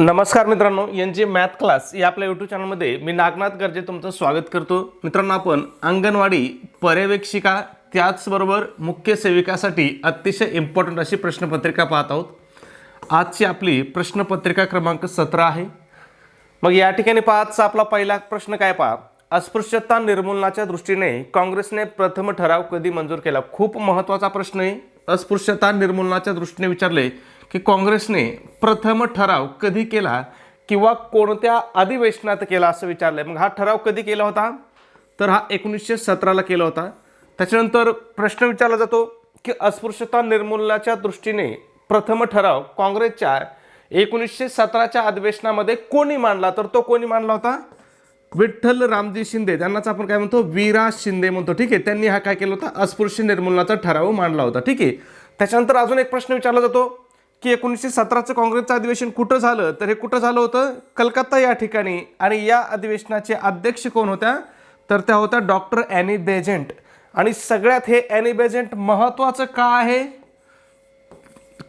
नमस्कार मित्रांनो N G math class या आपल्या यूट्यूब चॅनलमध्ये मी नागनाथ गर्जे तुमचं स्वागत करतो. मित्रांनो आपण अंगणवाडी पर्यवेक्षिका त्याचबरोबर मुख्य सेविकासाठी अतिशय इम्पॉर्टंट अशी प्रश्नपत्रिका पाहत आहोत. आजची आपली प्रश्नपत्रिका क्रमांक सतरा आहे. मग या ठिकाणी पाहतचा आपला पहिला प्रश्न काय पहा? अस्पृश्यता निर्मूलनाच्या दृष्टीने काँग्रेसने प्रथम ठराव कधी मंजूर केला? खूप महत्त्वाचा प्रश्न आहे. अस्पृश्यता निर्मूलनाच्या दृष्टीने विचारले की काँग्रेसने प्रथम ठराव कधी केला किंवा कोणत्या अधिवेशनात केला असं विचारलं मग हा ठराव कधी केला होता? तर हा एकोणीसशे सतराला केला होता. त्याच्यानंतर प्रश्न विचारला जातो की अस्पृश्यता निर्मूलनाच्या दृष्टीने प्रथम ठराव काँग्रेसच्या एकोणीसशे सतराच्या अधिवेशनामध्ये कोणी मांडला? तर तो कोणी मांडला होता? विठ्ठल रामजी शिंदे. त्यांनाच आपण काय म्हणतो? वीरा शिंदे म्हणतो. ठीक आहे त्यांनी हा काय केला होता? अस्पृश्य निर्मूलनाचा ठराव मांडला होता. ठीक आहे. त्याच्यानंतर अजून एक प्रश्न विचारला जातो. की एकोणीसशे सतराचं काँग्रेसचं अधिवेशन कुठं झालं? तर हे कुठं झालं होतं? कलकत्ता या ठिकाणी. आणि या अधिवेशनाचे अध्यक्ष कोण होत्या? तर त्या होत्या डॉक्टर ॲनी बेजेंट. आणि सगळ्यात हे ॲनी बेजेंट महत्त्वाचं का आहे?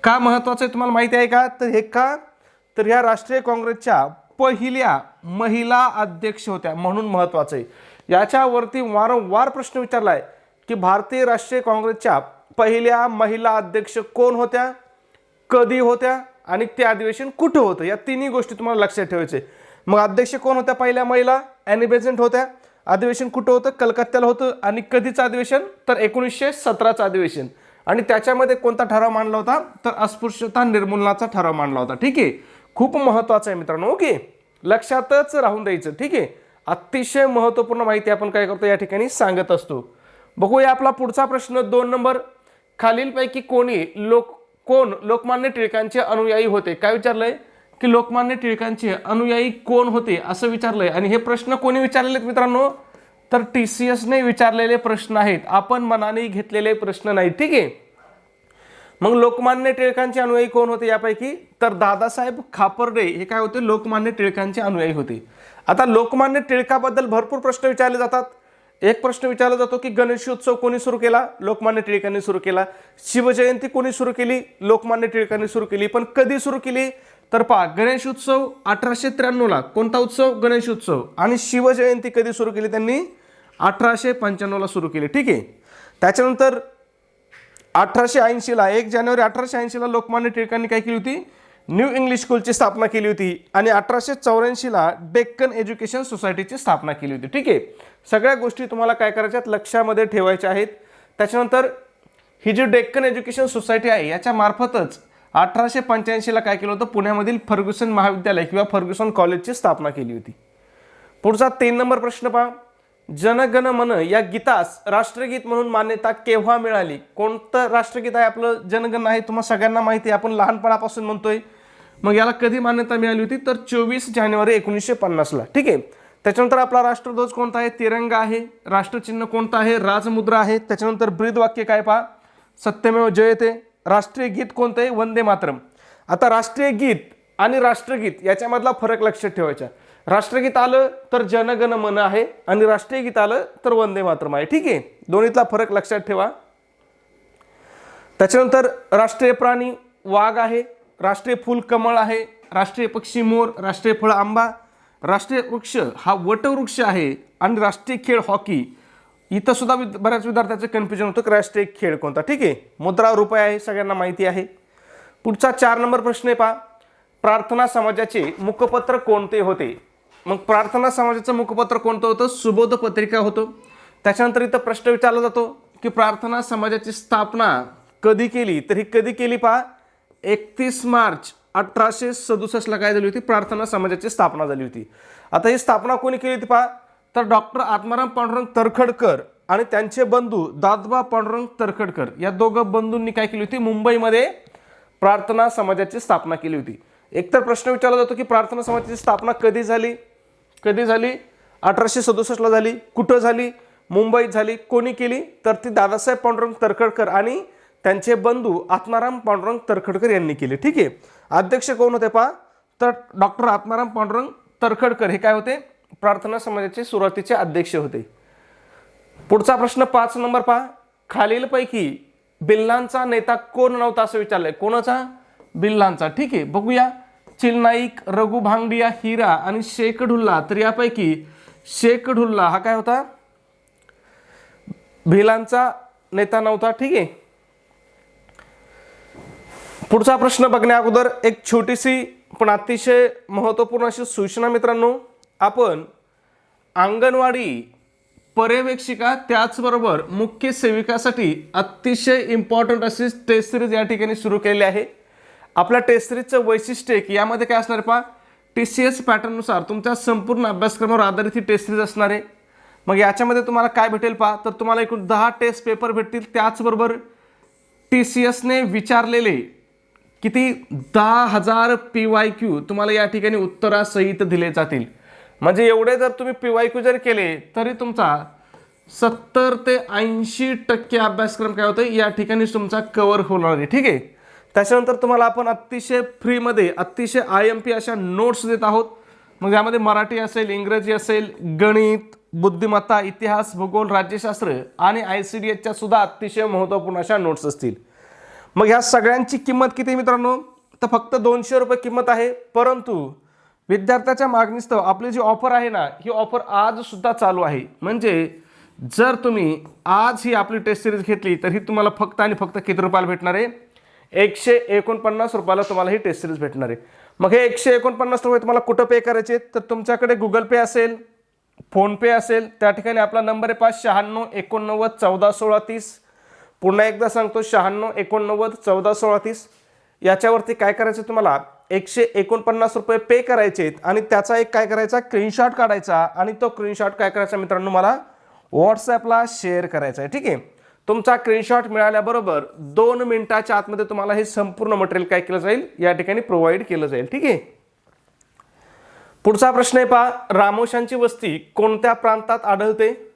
का महत्त्वाचं आहे तुम्हाला माहिती आहे का? तर हे का? तर ह्या राष्ट्रीय काँग्रेसच्या पहिल्या महिला अध्यक्ष होत्या म्हणून महत्त्वाचं आहे. याच्यावरती वारंवार प्रश्न विचारला आहे की भारतीय राष्ट्रीय काँग्रेसच्या पहिल्या महिला अध्यक्ष कोण होत्या? कधी होत्या आणि ते अधिवेशन कुठं होतं? या तिन्ही गोष्टी तुम्हाला लक्षात ठेवायचे मग अध्यक्ष कोण होत्या? पहिल्या महिला ॲनी बेझंट होत्या. अधिवेशन कुठं होतं? कलकत्त्याला होतं. आणि कधीचं अधिवेशन? तर एकोणीसशे सतराचं अधिवेशन. आणि त्याच्यामध्ये कोणता ठराव मांडला होता? तर अस्पृश्यता निर्मूलनाचा ठराव मांडला होता. ठीक आहे? खूप महत्त्वाचा आहे मित्रांनो. ओके? लक्षातच राहून द्यायचं. ठीक आहे? अतिशय महत्त्वपूर्ण माहिती आपण काय करतो? या ठिकाणी सांगत असतो. बघूया आपला पुढचा प्रश्न. दोन नंबर. खालीलपैकी कोणी लोक कोण लोकमान्य टिळकांचे अनुयायी होते? काय विचारलंय? की लोकमान्य टिळकांचे अनुयायी कोण होते असं विचारलंय? आणि हे प्रश्न कोणी विचारलेले आहेत मित्रांनो? तर टी सी एसने विचारलेले प्रश्न आहेत. आपण मनाने घेतलेले प्रश्न नाही. ठीक आहे? मग लोकमान्य टिळकांचे अनुयायी कोण होते यापैकी? तर दादासाहेब खापर्डे. हे काय होते? लोकमान्य टिळकांचे अनुयायी होते. आता लोकमान्य टिळकाबद्दल भरपूर प्रश्न विचारले जातात. एक प्रश्न विचारला जातो की गणेशोत्सव कोणी सुरू केला? लोकमान्य टिळकांनी सुरू केला. शिवजयंती कोणी सुरू केली? लोकमान्य टिळकांनी सुरू केली. पण कधी सुरू केली? तर पहा गणेश उत्सव अठराशे त्र्याण्णवला कोणता उत्सव? गणेश उत्सव. आणि शिवजयंती कधी सुरू केली त्यांनी? अठराशे पंच्याण्णवला सुरू केली. ठीक आहे? त्याच्यानंतर अठराशे ऐंशीला एक जानेवारी अठराशे ऐंशीला लोकमान्य टिळकांनी काय केली होती? न्यू इंग्लिश स्कूलची स्थापना केली होती. आणि अठराशे चौऱ्याऐंशीला डेक्कन एज्युकेशन सोसायटीची स्थापना केली होती. ठीक आहे? सगळ्या गोष्टी तुम्हाला काय करायच्यात लक्षामध्ये ठेवायच्या आहेत. त्याच्यानंतर ही जी डेक्कन एज्युकेशन सोसायटी आहे याच्या मार्फतच अठराशे पंच्याऐंशीला काय केलं होतं? पुण्यामधील फर्ग्युसन महाविद्यालय किंवा फर्ग्युसन कॉलेजची स्थापना केली होती. पुढचा तीन नंबर प्रश्न पहा. जनगण मन या गीतास राष्ट्रगीत म्हणून मान्यता केव्हा मिळाली? कोणतं राष्ट्रगीत आहे आपलं? जनगण आहे? तुम्हाला सगळ्यांना माहिती आहे. आपण लहानपणापासून म्हणतोय. मग याला कधी मान्यता मिळाली होती? तर चोवीस जानेवारी एकोणीसशे पन्नासला. ठीक आहे? त्याच्यानंतर आपला राष्ट्रध्वज कोणता आहे? तिरंगा आहे. राष्ट्रचिन्ह कोणतं आहे? राजमुद्रा आहे. त्याच्यानंतर ब्रीद वाक्य काय पहा? सत्यमेव जयते. राष्ट्रीय गीत कोणतं आहे? वंदे मातरम. आता राष्ट्रीय गीत आणि राष्ट्रगीत याच्यामधला फरक लक्षात ठेवायचा. राष्ट्रगीत आलं तर जनगण मन आहे आणि राष्ट्रीय गीत आलं तर वंदे मातरम आहे. ठीक आहे? दोन्हीतला फरक लक्षात ठेवा. त्याच्यानंतर राष्ट्रीय प्राणी वाघ आहे. राष्ट्रीय फूल कमळ आहे. राष्ट्रीय पक्षी मोर राष्ट्रीय फळ आंबा. राष्ट्रीय वृक्ष हा वटवृक्ष आहे आणि राष्ट्रीय खेळ हॉकी. इथं सुद्धा विद- बऱ्याच विद्यार्थ्याचं कन्फ्युजन होतं की राष्ट्रीय खेळ कोणता. ठीक आहे. मुद्रा रुपये आहे सगळ्यांना माहिती आहे. पुढचा चार नंबर प्रश्न आहे पहा. प्रार्थना समाजाचे मुखपत्र कोणते होते? मग प्रार्थना समाजाचं मुखपत्र कोणतं होतं? सुबोध पत्रिका होतं. त्याच्यानंतर इथं प्रश्न विचारला जातो की प्रार्थना समाजाची स्थापना कधी केली? तर ही कधी केली पहा? एकतीस मार्च अठराशे सदुसष्टला काय झाली होती? प्रार्थना समाजाची स्थापना झाली होती. आता ही स्थापना कोणी केली होती पहा? तर डॉक्टर आत्माराम पांडुरंग तरखडकर आणि त्यांचे बंधू दादबा पांडुरंग तरखडकर या दोघं बंधूंनी काय केली होती? मुंबईमध्ये प्रार्थना समाजाची स्थापना केली होती. एकतर प्रश्न विचारला जातो की प्रार्थना समाजाची स्थापना कधी झाली? कधी झाली? अठराशे सदुसष्टला झाली. कुठं झाली? मुंबईत झाली. कोणी केली? तर ती दादासाहेब पांडुरंग तरखडकर आणि त्यांचे बंधू आत्माराम पांडुरंग तरखडकर यांनी केले. ठीक आहे? अध्यक्ष कोण होते पहा? तर डॉक्टर आत्माराम पांडुरंग तरखडकर. हे काय होते? प्रार्थना समाजाचे सुरुवातीचे अध्यक्ष होते. पुढचा प्रश्न पाच नंबर पहा. खालीलपैकी बिल्लांचा नेता कोण नव्हता असं विचारलंय? कोणाचा? बिल्लांचा. ठीक आहे? बघूया. चिलनाईक रघु भांगडिया हिरा आणि शेख ढुल्ला तर यापैकी शेख ढुल्ला हा काय होता? भिलांचा नेता नव्हता. ठीक आहे? पुढचा प्रश्न बघण्या अगोदर एक छोटीशी पण अतिशय महत्त्वपूर्ण अशी सूचना मित्रांनो. आपण अंगणवाडी पर्यवेक्षिका त्याचबरोबर मुख्य सेविकासाठी अतिशय इम्पॉर्टंट अशी टेस्ट सिरीज या ठिकाणी सुरू केली आहे. आपल्या टेस्ट सिरीजचं वैशिष्ट्य की यामध्ये काय असणार आहे पहा टी सी एस पॅटर्ननुसार तुमच्या संपूर्ण अभ्यासक्रमावर आधारित ही टेस्ट सिरीज असणार आहे. मग याच्यामध्ये तुम्हाला काय भेटेल पहा तर तुम्हाला एकूण दहा टेस्ट पेपर भेटतील. त्याचबरोबर टी सी एसने विचारलेले किती दहा हजार पी वाय क्यू तुम्हाला या ठिकाणी उत्तरासहित दिले जातील. म्हणजे एवढे जर तुम्ही पी वाय क्यू जर केले तरी तुमचा सत्तर ते ऐंशी टक्के अभ्यासक्रम काय होतं या ठिकाणी तुमचा कवर होणार आहे. ठीक आहे? त्याच्यानंतर तुम्हाला आपण अतिशय फ्रीमध्ये अतिशय आय एम पी अशा नोट्स देत आहोत. मग यामध्ये मराठी असेल इंग्रजी असेल गणित बुद्धिमत्ता इतिहास भूगोल राज्यशास्त्र आणि आय सी डी एसच्या सुद्धा अतिशय महत्त्वपूर्ण अशा नोट्स असतील. मग ह्या सगळ्यांची किंमत किती मित्रांनो? तर फक्त दोनशे रुपये किंमत आहे. परंतु विद्यार्थ्याच्या मागणीस्तव आपली जी ऑफर आहे ना ही ऑफर आज सुद्धा चालू आहे. म्हणजे जर तुम्ही आज ही आपली टेस्ट सिरीज घेतली तर ही तुम्हाला फक्त आणि फक्त किती रुपयाला भेटणार आहे? एकशे एकोणपन्नास रुपयाला तुम्हाला ही टेस्ट सिरीज भेटणार आहे. मग हे एकशे एकोणपन्नास रुपये तुम्हाला कुठं पे करायचे? तर तुमच्याकडे गुगल पे असेल फोनपे असेल त्या ठिकाणी आपला नंबर आहे पाच शहाण्णव एकोणनव्वद चौदा सोळा तीस. पुन्हा एकदा सांगतो शहाण्णव एकोणनव्वद चौदा सोळा तीस. याच्यावरती काय करायचं तुम्हाला? एकशे एकोणपन्नास रुपये पे करायचे आणि त्याचा एक काय करायचा? स्क्रीनशॉट काढायचा आणि तो स्क्रीनशॉट काय करायचा मित्रांनो मला व्हॉट्सॲपला शेअर करायचा आहे. ठीक आहे? तुमचा स्क्रीनशॉट मिळाल्याबरोबर दोन मिनिटाच्या आतमध्ये तुम्हाला हे संपूर्ण मटेरियल काय केलं जाईल? या ठिकाणी प्रोव्हाइड केलं जाईल. ठीक आहे? पुढचा प्रश्न आहे पहा. रामोशांची वस्ती कोणत्या प्रांतात आढळते?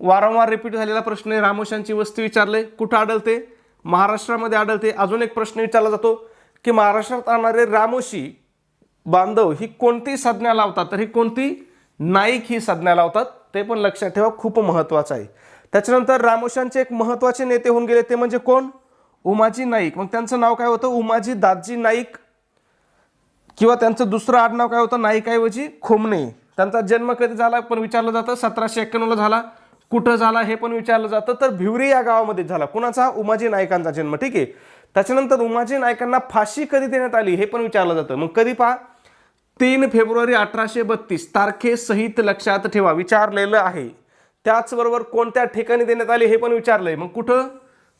वारंवार रिपीट झालेला प्रश्न आहे. रामोशांची वस्ती विचारले. कुठं आढळते? महाराष्ट्रामध्ये आढळते. अजून एक प्रश्न विचारला जातो की महाराष्ट्रात आणणारे रामोशी बांधव ही कोणती संज्ञा लावतात? तर ही कोणती? नाईक ही संज्ञा लावतात. ते पण लक्षात ठेवा खूप महत्त्वाचं आहे. त्याच्यानंतर रामोशांचे एक महत्त्वाचे नेते होऊन गेले. ते म्हणजे कोण? उमाजी नाईक. मग त्यांचं नाव काय होतं? उमाजी दादजी नाईक. किंवा त्यांचं दुसरं आडनाव काय होतं? नाईकऐवजी खोमणे. त्यांचा जन्म कधी झाला? पण विचारलं जातं. सतराशे एक्क्याण्णवला झाला. कुठं झाला हे पण विचारलं जातं. तर भिवरी या गावामध्ये झाला. कुणाचा? उमाजी नायकांचा जन्म. ठीक आहे. त्याच्यानंतर उमाजी नायकांना फाशी कधी देण्यात आली हे पण विचारलं जातं. मग कधी पहा? तीन फेब्रुवारी अठराशे बत्तीस तारखेसहित लक्षात ठेवा. विचारलेलं आहे. त्याचबरोबर कोणत्या ठिकाणी देण्यात आली हे पण विचारलं आहे मग कुठं?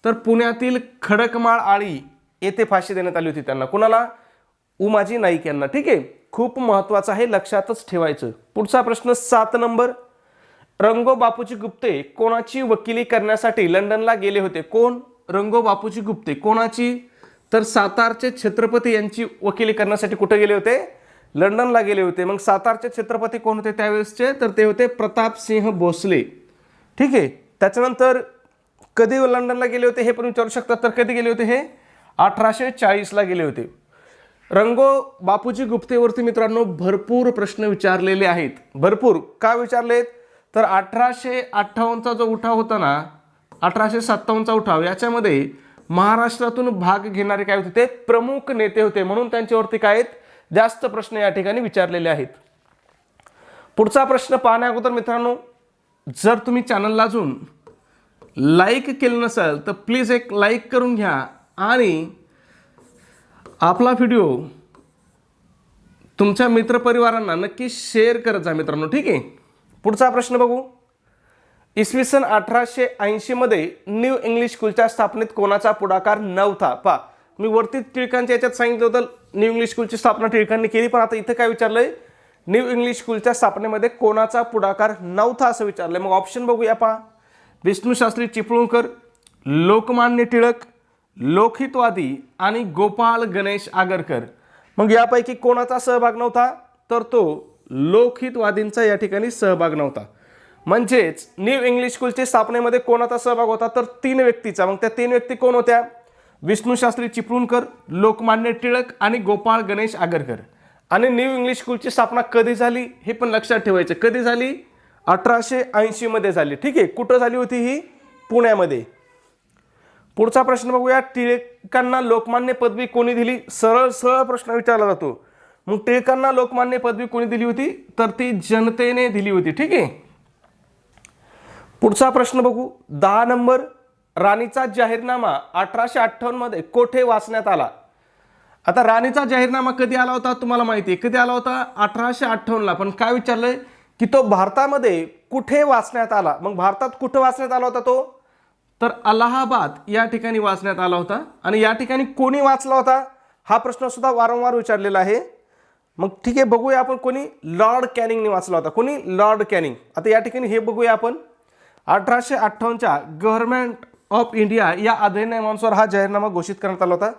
तर पुण्यातील खडकमाळ आळी येथे फाशी देण्यात आली होती त्यांना. कुणाला? उमाजी नाईक यांना. ठीक आहे. खूप महत्त्वाचं आहे. लक्षातच ठेवायचं. पुढचा प्रश्न सात नंबर. रंगो बापूजी गुप्ते कोणाची वकिली करण्यासाठी लंडनला गेले होते? कोण? रंगो बापूजी गुप्ते. कोणाची? तर सातारचे छत्रपती यांची वकिली करण्यासाठी कुठे गेले होते? लंडनला गेले होते. मग सातारचे छत्रपती कोण होते त्यावेळेसचे? तर ते होते प्रतापसिंह भोसले. ठीक आहे? त्याच्यानंतर कधी लंडनला गेले होते हे पण विचारू शकतात तर कधी गेले होते हे? अठराशे चाळीसला गेले होते. रंगो बापूजी गुप्तेवरती मित्रांनो भरपूर प्रश्न विचारलेले आहेत. भरपूर. का विचारलेत? तर अठराशे अठ्ठावन्नचा जो उठाव होता ना अठराशे सत्तावन्नचा उठाव याच्यामध्ये महाराष्ट्रातून भाग घेणारे काय होते? ते प्रमुख नेते होते म्हणून त्यांच्यावरती काय आहेत? जास्त प्रश्न या ठिकाणी विचारलेले आहेत. पुढचा प्रश्न पाहण्या अगोदर मित्रांनो जर तुम्ही चॅनलला अजून लाईक केलं नसेल तर प्लीज एक लाईक करून घ्या आणि आपला व्हिडिओ तुमच्या मित्रपरिवारांना नक्की शेअर करत जा मित्रांनो ठीक आहे? पुढचा प्रश्न बघू. इसवी सन अठराशे ऐंशीमध्ये न्यू इंग्लिश स्कूलच्या स्थापनेत कोणाचा पुढाकार नव्हता? पा मी वरती टिळकांच्या याच्यात सांगितलं होतं न्यू इंग्लिश स्कूलची स्थापना टिळकांनी केली पण आता इथं काय विचारलंय? न्यू इंग्लिश स्कूलच्या स्थापनेमध्ये कोणाचा पुढाकार नव्हता असं विचारलंय. मग ऑप्शन बघूया पहा. विष्णूशास्त्री चिपळूणकर लोकमान्य टिळक लोकहितवादी आणि गोपाळ गणेश आगरकर. मग यापैकी कोणाचा सहभाग नव्हता? तर तो लोकहितवादींचा या ठिकाणी सहभाग नव्हता. म्हणजेच न्यू इंग्लिश स्कूलच्या स्थापनेमध्ये कोणाचा सहभाग होता? तर तीन व्यक्तीचा. मग त्या तीन व्यक्ती कोण होत्या? विष्णूशास्त्री चिपळूणकर लोकमान्य टिळक आणि गोपाळ गणेश आगरकर. आणि न्यू इंग्लिश स्कूलची स्थापना कधी झाली? हे पण लक्षात ठेवायचं. कधी झाली? अठराशे ऐंशीमध्ये झाली. ठीक आहे. कुठं झाली होती ही? पुण्यामध्ये. पुढचा प्रश्न बघूया. टिळकांना लोकमान्य पदवी कोणी दिली? सरळ सरळ प्रश्न विचारला जातो. मग टिळकांना लोकमान्य पदवी कोणी दिली होती? तर ती जनतेने दिली होती ठीक आहे? पुढचा प्रश्न बघू. दहा नंबर राणीचा जाहीरनामा अठराशे अठ्ठावन्नमध्ये कोठे वाचण्यात आला? आता राणीचा जाहीरनामा कधी आला होता तुम्हाला माहिती आहे? कधी आला होता? अठराशे अठ्ठावन्नला पण काय विचारलंय? की तो भारतामध्ये कुठे वाचण्यात आला? मग भारतात कुठे वाचण्यात आला होता तो? तर अलाहाबाद या ठिकाणी वाचण्यात आला होता. आणि या ठिकाणी कोणी वाचला होता? हा प्रश्न सुद्धा वारंवार विचारलेला आहे. मग ठीक आहे बघूया आपण कोणी लॉर्ड कॅनिंगने वाचला होता. कोणी? Lord Canning. आता या ठिकाणी हे बघूया आपण. अठराशे अठ्ठावन्नच्या गव्हर्नमेंट ऑफ इंडिया या अधिनियमानुसार हा जाहीरनामा घोषित करण्यात आला होता.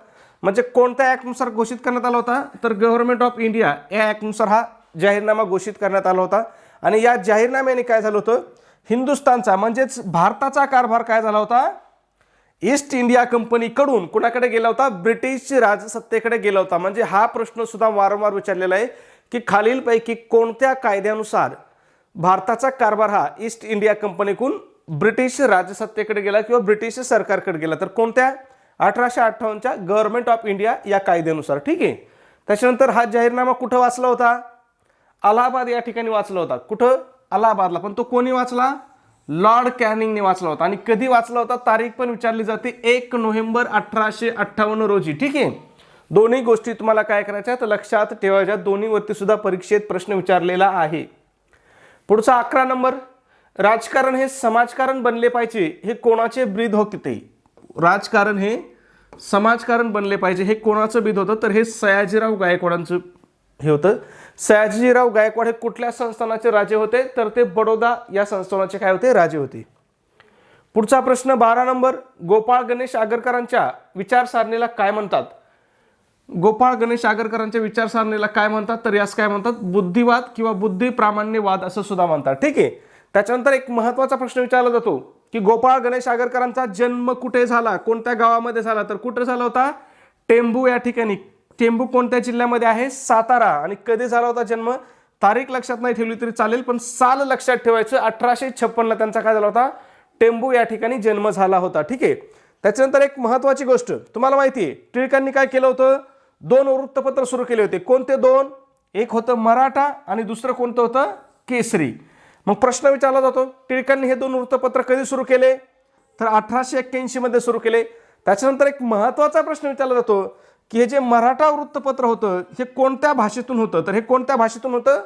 म्हणजे कोणत्या ॲक्टनुसार घोषित करण्यात आला होता? तर गव्हर्नमेंट ऑफ इंडिया या ॲक्टनुसार हा जाहीरनामा घोषित करण्यात आला होता. आणि या जाहीरनाम्याने काय झालं होतं? हिंदुस्थानचा म्हणजेच भारताचा कारभार काय झाला होता? ईस्ट इंडिया कंपनीकडून कुणाकडे गेला होता? ब्रिटिश राजसत्तेकडे गेला होता. म्हणजे हा प्रश्न सुद्धा वारंवार विचारलेला आहे की खालीलपैकी कोणत्या कायद्यानुसार भारताचा कारभार हा ईस्ट इंडिया कंपनीकडून ब्रिटिश राजसत्तेकडे गेला किंवा ब्रिटिश सरकारकडे गेला? तर कोणत्या? अठराशे अठ्ठावन्नच्या गव्हर्नमेंट ऑफ इंडिया या कायद्यानुसार. ठीक आहे? त्याच्यानंतर हा जाहीरनामा कुठं वाचला होता? अलाहाबाद या ठिकाणी वाचला होता. कुठं? अलाहाबादला. पण तो कोणी वाचला? लॉर्ड कॅनिंगने वाचला होता. आणि कधी वाचला होता? तारीख पण विचारली जाते. एक नोव्हेंबर अठराशे अठ्ठावन्न रोजी. ठीक आहे? दोन्ही गोष्टी तुम्हाला काय करायच्या तर लक्षात ठेवायच्या दोन्हीवरती सुद्धा परीक्षेत प्रश्न विचारलेला आहे. पुढचा अकरा नंबर. राजकारण हे समाजकारण बनले पाहिजे. हे कोणाचे ब्रीद होते राजकारण हे समाजकारण बनले पाहिजे. हे कोणाचं ब्रीद होतं? तर हे सयाजीराव गायकवाडांचं हे होतं. सयाजीराव गायकवाड हे कुठल्या संस्थानाचे राजे होते? तर ते बडोदा या संस्थानाचे काय होते? राजे होते. पुढचा प्रश्न बारा नंबर. गोपाळ गणेश आगरकरांच्या विचारसारणीला काय म्हणतात? गोपाळ गणेश आगरकरांच्या विचारसारणीला काय म्हणतात? तर यास काय म्हणतात? बुद्धिवाद किंवा बुद्धी प्रामाण्यवाद असं सुद्धा म्हणतात. ठीक आहे? त्याच्यानंतर एक महत्त्वाचा प्रश्न विचारला जातो की गोपाळ गणेश आगरकरांचा जन्म कुठे झाला? कोणत्या गावामध्ये झाला? तर कुठे झाला होता? टेंबू या ठिकाणी. टेंबू कोणत्या जिल्ह्यामध्ये आहे? सातारा. आणि कधी झाला होता जन्म? तारीख लक्षात नाही ठेवली तरी चालेल पण साल लक्षात ठेवायचं. अठराशे छप्पनला त्यांचा काय झाला होता? टेंबू या ठिकाणी जन्म झाला होता. ठीक आहे? त्याच्यानंतर एक महत्वाची गोष्ट. तुम्हाला माहिती आहे टिळकांनी काय केलं होतं? दोन वृत्तपत्र सुरू केले होते. कोणते दोन? एक होतं मराठा आणि दुसरं कोणतं होतं? केसरी. मग प्रश्न विचारला जातो टिळकांनी हे दोन वृत्तपत्र कधी सुरू केले? तर अठराशे एक्क्याऐंशीमध्ये सुरू केले. त्याच्यानंतर एक महत्त्वाचा प्रश्न विचारला जातो की हे जे मराठा वृत्तपत्र होतं हे कोणत्या भाषेतून होतं? तर हे कोणत्या भाषेतून होतं?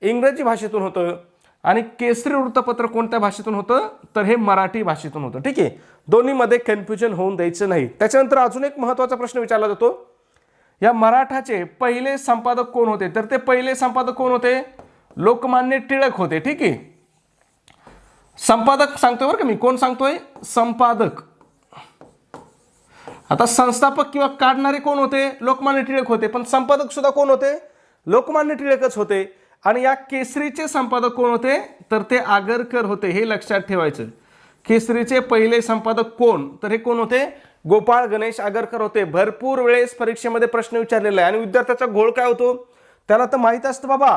इंग्रजी भाषेतून होतं. आणि केसरी वृत्तपत्र कोणत्या भाषेतून होतं? तर हे मराठी भाषेतून होतं. ठीक आहे? दोन्हीमध्ये कन्फ्युजन होऊन द्यायचं नाही. त्याच्यानंतर अजून एक महत्त्वाचा प्रश्न विचारला जातो. या मराठाचे पहिले संपादक कोण होते? तर ते पहिले संपादक कोण होते? लोकमान्य टिळक होते. ठीक आहे? संपादक सांगतोय बरं का मी. कोण सांगतोय? संपादक. आता संस्थापक किंवा काढणारे कोण होते? लोकमान्य टिळक होते पण संपादक सुद्धा कोण होते? लोकमान्य टिळकच होते. आणि या केसरीचे संपादक कोण होते? तर ते आगरकर होते हे लक्षात ठेवायचं. केसरीचे पहिले संपादक कोण? तर हे कोण होते? गोपाळ गणेश आगरकर होते. भरपूर वेळेस परीक्षेमध्ये प्रश्न विचारलेला आहे. आणि विद्यार्थ्याचा घोळ काय होतो? त्याला तर माहीत असतं बाबा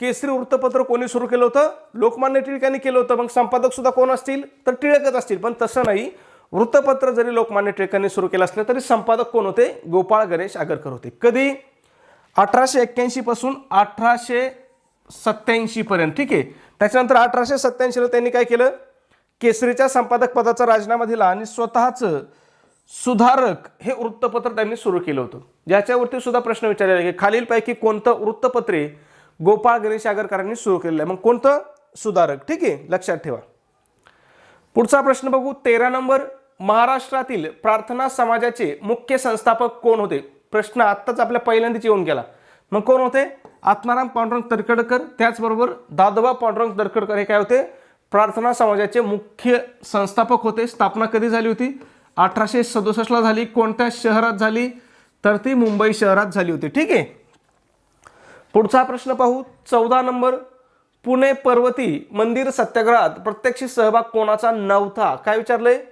केसरी वृत्तपत्र कोणी सुरू केलं होतं? लोकमान्य टिळकांनी केलं होतं. मग संपादक सुद्धा कोण असतील? तर टिळकच असतील. पण तसं नाही. वृत्तपत्र जरी लोकमान्य टिळकांनी सुरू केलं असलं तरी संपादक कोण होते? गोपाळ गणेश आगरकर होते. कधी? अठराशे एक्क्याऐंशीपासून अठराशे सत्त्याऐंशीपर्यंत ठीक आहे? त्याच्यानंतर अठराशे सत्त्याऐंशीला त्यांनी काय केलं? केसरीच्या संपादक पदाचा राजीनामा दिला आणि स्वतःचं सुधारक हे वृत्तपत्र त्यांनी सुरू केलं होतं. ज्याच्यावरती सुद्धा प्रश्न विचारलेला की खालीलपैकी कोणतं वृत्तपत्रे गोपाळ गणेश आगरकरांनी सुरू केलेलं आहे? मग कोणतं? सुधारक. ठीक आहे? लक्षात ठेवा. पुढचा प्रश्न बघू. तेरा नंबर. महाराष्ट्रातील प्रार्थना समाजाचे मुख्य संस्थापक कोण होते? प्रश्न आत्ताच आपल्या पहिल्यांदाच येऊन गेला. मग कोण होते? आत्माराम पांडुरंग तर्खडकर त्याचबरोबर दादोबा पांडुरंग तर्खडकर हे काय होते? प्रार्थना समाजाचे मुख्य संस्थापक होते. स्थापना कधी झाली होती? अठराशे सदुसष्टला झाली. कोणत्या शहरात झाली? तर ती मुंबई शहरात झाली होती. ठीक आहे? पुढचा प्रश्न पाहू. चौदा नंबर. पुणे पर्वती मंदिर सत्याग्रहात प्रत्यक्ष सहभाग कोणाचा नव्हता? काय विचारलंय?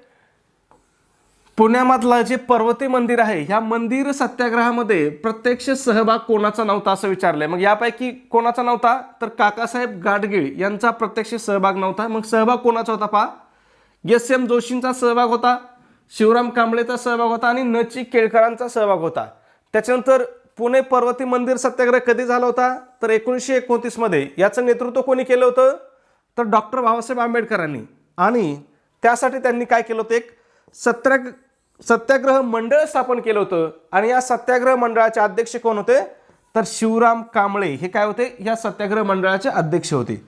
पुण्यामधलं जे पर्वती मंदिर आहे ह्या मंदिर सत्याग्रहामध्ये प्रत्यक्ष सहभाग कोणाचा नव्हता असं विचारलंय? मग यापैकी कोणाचा नव्हता? तर काकासाहेब गाडगीळ यांचा प्रत्यक्ष सहभाग नव्हता. मग सहभाग कोणाचा होता पहा? एस एम जोशींचा सहभाग होता शिवराम कांबळेचा सहभाग होता आणि नची केळकरांचा सहभाग होता. त्याच्यानंतर पुणे पर्वती मंदिर सत्याग्रह कधी झाला होता? तर एकोणीसशे एकोणतीसमध्ये. याचं नेतृत्व कोणी केलं होतं? तर डॉक्टर बाबासाहेब आंबेडकरांनी. आणि त्यासाठी त्यांनी काय केलं होतं? एक सत्याग सत्याग्रह मंडळ स्थापन केलं होतं. आणि या सत्याग्रह मंडळाचे अध्यक्ष कोण होते? तर शिवराम कांबळे. हे काय होते? या सत्याग्रह मंडळाचे अध्यक्ष होते.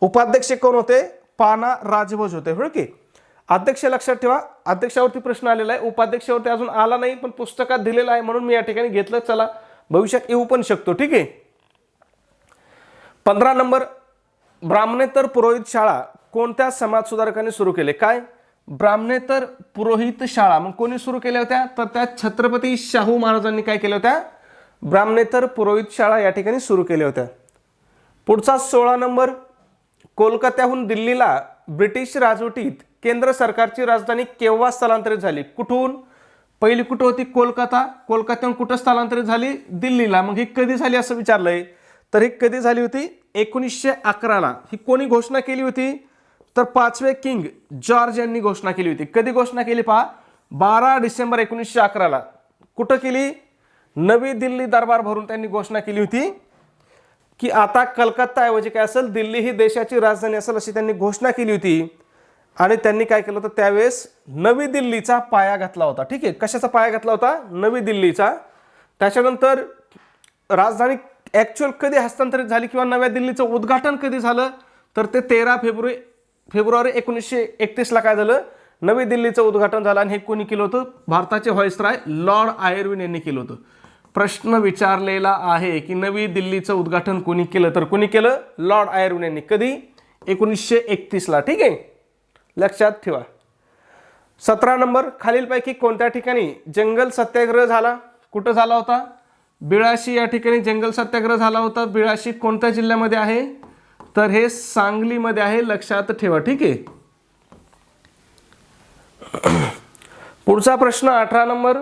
उपाध्यक्ष कोण होते? पाना राजभोज होते. हो की? अध्यक्ष लक्षात ठेवा. अध्यक्षावरती प्रश्न आलेला आहे. उपाध्यक्षावरती अजून आला नाही पण पुस्तकात दिलेला आहे म्हणून मी या ठिकाणी घेतलं. चला भविष्यात येऊ पण शकतो. ठीक आहे? पंधरा नंबर. ब्राह्मणेतर पुरोहित शाळा कोणत्या समाजसुधारकांनी सुरू केले? काय? ब्राह्मणेतर पुरोहित शाळा मग कोणी सुरू केल्या होत्या? तर त्या छत्रपती शाहू महाराजांनी काय केल्या होत्या? ब्राह्मणेतर पुरोहित शाळा या ठिकाणी सुरू केल्या होत्या. पुढचा सोळा नंबर कोलकात्याहून दिल्लीला ब्रिटिश राजवटीत केंद्र सरकारची राजधानी केव्हा स्थलांतरित झाली? कुठून? पहिली कुठं होती? कोलकाता. कोलकात्याहून कुठं स्थलांतरित झाली? दिल्लीला. मग ही कधी झाली असं विचारलंय? तर ही कधी झाली होती? एकोणीसशे अकराला. ही कोणी घोषणा केली होती? तर पाचवे किंग जॉर्ज यांनी घोषणा केली होती. कधी घोषणा केली पहा? बारा डिसेंबर एकोणीसशे अकराला. कुठं केली? नवी दिल्ली दरबार भरून त्यांनी घोषणा केली होती की आता कलकत्ताऐवजी काय असेल दिल्ली ही देशाची राजधानी असेल अशी त्यांनी घोषणा केली होती. आणि त्यांनी काय केलं होतं? त्यावेळेस नवी दिल्लीचा पाया घातला होता. ठीक आहे? कशाचा पाया घातला होता? नवी दिल्लीचा. त्याच्यानंतर राजधानी ॲक्च्युअल कधी हस्तांतरित झाली किंवा नव्या दिल्लीचं उद्घाटन कधी झालं? तर ते तेरा फेब्रुवारी फेब्रुवारी एकोणीसशे एकतीसला काय झालं? नवी दिल्लीचं उद्घाटन झालं आणि हे कोणी केलं होतं? भारताचे व्हॉइसराय लॉर्ड आयर्विन यांनी केलं होतं. प्रश्न विचारलेला आहे की नवी दिल्लीचं उद्घाटन कोणी केलं? तर कोणी केलं? लॉर्ड आयर्विन यांनी. कधी? एकोणीसशे एकतीसला. ठीक आहे? लक्षात ठेवा. सतरा नंबर खालीलपैकी कोणत्या ठिकाणी जंगल सत्याग्रह झाला? कुठं झाला होता? बिळाशी या ठिकाणी जंगल सत्याग्रह झाला होता. बिळाशी कोणत्या जिल्ह्यामध्ये आहे? तर हे सांगलीमध्ये आहे लक्षात ठेवा ठीक आहे? पुढचा प्रश्न अठरा नंबर.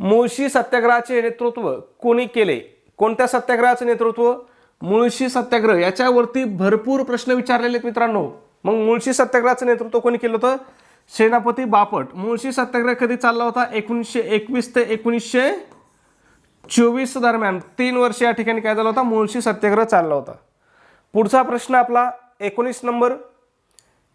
मुळशी सत्याग्रहाचे नेतृत्व कोणी केले? कोणत्या सत्याग्रहाचे नेतृत्व? मुळशी सत्याग्रह. याच्यावरती भरपूर प्रश्न विचारलेले आहेत मित्रांनो. मग मुळशी सत्याग्रहाचं नेतृत्व कोणी केलं होतं? सेनापती बापट. मुळशी सत्याग्रह कधी चालला होता? एकोणीसशे एकवीस ते एकोणीसशे चोवीस दरम्यान. तीन वर्ष या ठिकाणी काय झाला होता? मुळशी सत्याग्रह चालला होता. पुढचा प्रश्न आपला एकोणीस नंबर.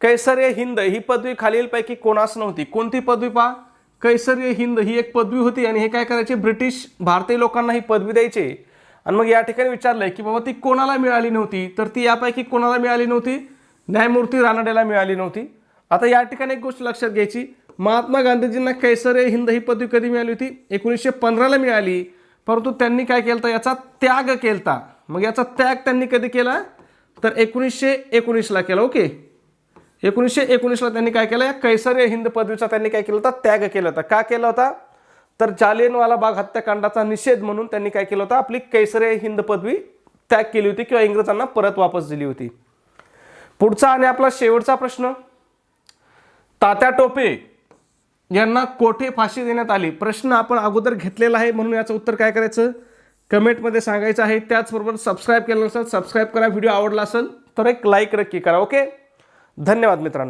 कैसर्य हिंद ही पदवी खालीलपैकी कोणास नव्हती? कोणती पदवी पहा? कैसर्य हिंद ही एक पदवी होती आणि हे काय करायचे? ब्रिटिश भारतीय लोकांना ही पदवी द्यायचे. आणि मग या ठिकाणी विचारलंय की बाबा ती कोणाला मिळाली नव्हती? तर ती यापैकी कोणाला मिळाली नव्हती? न्यायमूर्ती रानडेला मिळाली नव्हती. आता या ठिकाणी एक गोष्ट लक्षात घ्यायची. महात्मा गांधीजींना कैसर्य हिंद ही पदवी कधी मिळाली होती? एकोणीसशे पंधराला मिळाली. परंतु त्यांनी काय केलं याचा त्याग केलता. मग याचा त्याग त्यांनी कधी केला? तर एकोणीसशे एकोणीसला केला ओके? एकोणीसशे एकोणीसला त्यांनी काय केलं? या कैसर्य हिंद पदवीचा त्यांनी काय केलं होता? त्याग केला होता. का केला होता? तर जालियनवाला बाग हत्याकांडाचा निषेध म्हणून त्यांनी काय केलं होतं? आपली कैसर्य हिंद पदवी त्याग केली होती किंवा इंग्रजांना परत वापस दिली होती. पुढचा आणि आपला शेवटचा प्रश्न. तात्या टोपे यांना कोठे फाशी देण्यात आली? प्रश्न आपण अगोदर घेतलेला आहे म्हणून याचं उत्तर काय करायचं? कमेंटमध्ये सांगायचं आहे त्याचबरोबर सबस्क्राईब केलं नसेल सबस्क्राईब करा. व्हिडिओ आवडला असेल तर एक लाईक नक्की करा ओके धन्यवाद मित्रांनो.